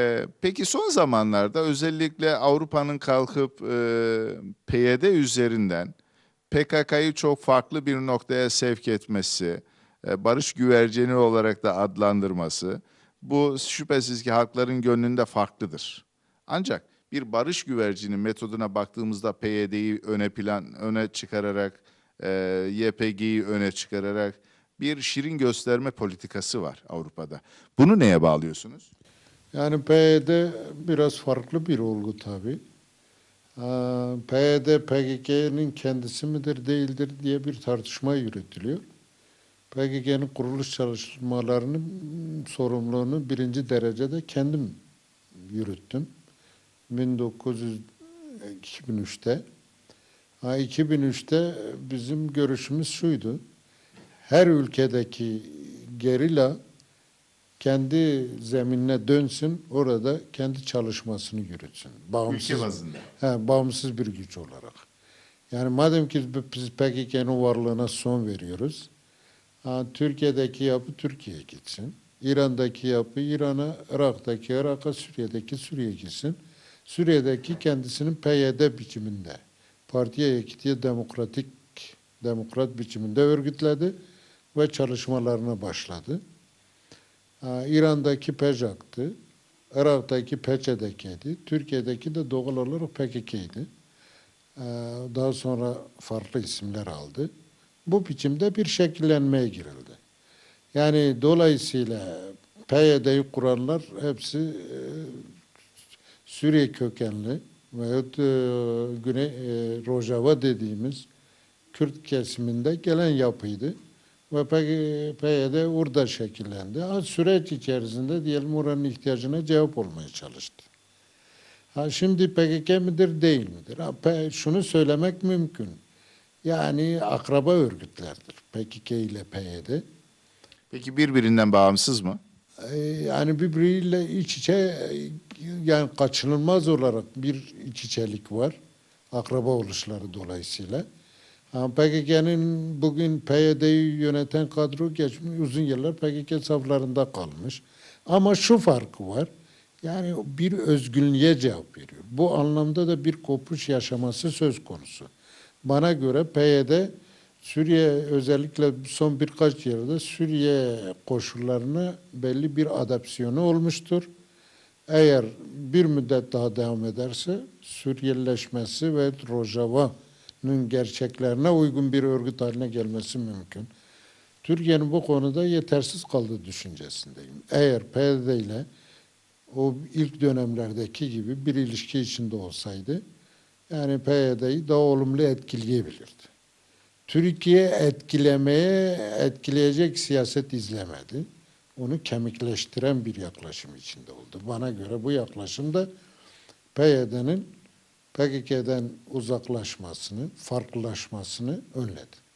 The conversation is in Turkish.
Ee, Peki son zamanlarda özellikle Avrupa'nın kalkıp e, PYD üzerinden PKK'yı çok farklı bir noktaya sevk etmesi, e, barış güvercini olarak da adlandırması bu şüphesiz ki halkların gönlünde farklıdır. Ancak bir barış güvercini metoduna baktığımızda PYD'yi öne plan öne çıkararak, e, YPG'yi öne çıkararak bir şirin gösterme politikası var Avrupa'da. Bunu neye bağlıyorsunuz? Yani PYD biraz farklı bir olgu tabii. Aa, PYD PKK'nın kendisi midir değildir diye bir tartışma yürütülüyor. PKK'nın kuruluş çalışmalarının sorumluluğunu birinci derecede kendim yürüttüm. 1900 2003'te. Ha, 2003'te bizim görüşümüz şuydu. Her ülkedeki gerilla kendi zeminine dönsün, orada kendi çalışmasını yürütsün. Bağımsız, Ülke bazında. He, bağımsız bir güç olarak. Yani madem ki biz PKK'nın varlığına son veriyoruz, ha, Türkiye'deki yapı Türkiye'ye gitsin. İran'daki yapı İran'a, Irak'taki Irak'a, Suriye'deki Suriye'ye gitsin. Suriye'deki kendisinin PYD biçiminde, Partiye Ekitiye Demokratik Demokrat biçiminde örgütledi ve çalışmalarına başladı. İran'daki PEJAK'tı, Irak'taki PÇDK'ydi, Türkiye'deki de doğal olarak PKK'ydi. Daha sonra farklı isimler aldı. Bu biçimde bir şekillenmeye girildi. Yani dolayısıyla PYD'yi kuranlar hepsi e, Suriye kökenli veyahut e, Güney e, Rojava dediğimiz Kürt kesiminde gelen yapıydı. Ve PYD orada şekillendi. Ha, süreç içerisinde diyelim oranın ihtiyacına cevap olmaya çalıştı. Ha, şimdi PKK midir değil midir? Ha, şunu söylemek mümkün. Yani akraba örgütlerdir PKK ile PYD. Peki birbirinden bağımsız mı? Ee, Yani birbiriyle iç içe e, yani kaçınılmaz olarak bir iç içelik var. Akraba oluşları dolayısıyla. PKK'nın bugün PYD'yi yöneten kadro geçmiş uzun yıllar PKK saflarında kalmış. Ama şu farkı var. Yani bir özgünlüğe cevap veriyor. Bu anlamda da bir kopuş yaşaması söz konusu. Bana göre PYD Suriye özellikle son birkaç yılda Suriye koşullarına belli bir adapsiyonu olmuştur. Eğer bir müddet daha devam ederse Suriyelileşmesi ve Rojava'nın gerçeklerine uygun bir örgüt haline gelmesi mümkün. Türkiye'nin bu konuda yetersiz kaldığı düşüncesindeyim. Eğer PYD ile o ilk dönemlerdeki gibi bir ilişki içinde olsaydı yani PYD'yi daha olumlu etkileyebilirdi. Türkiye etkilemeye, etkileyecek siyaset izlemedi. Onu kemikleştiren bir yaklaşım içinde oldu. Bana göre bu yaklaşım da PYD'nin PKK'den uzaklaşmasını, farklılaşmasını önledi.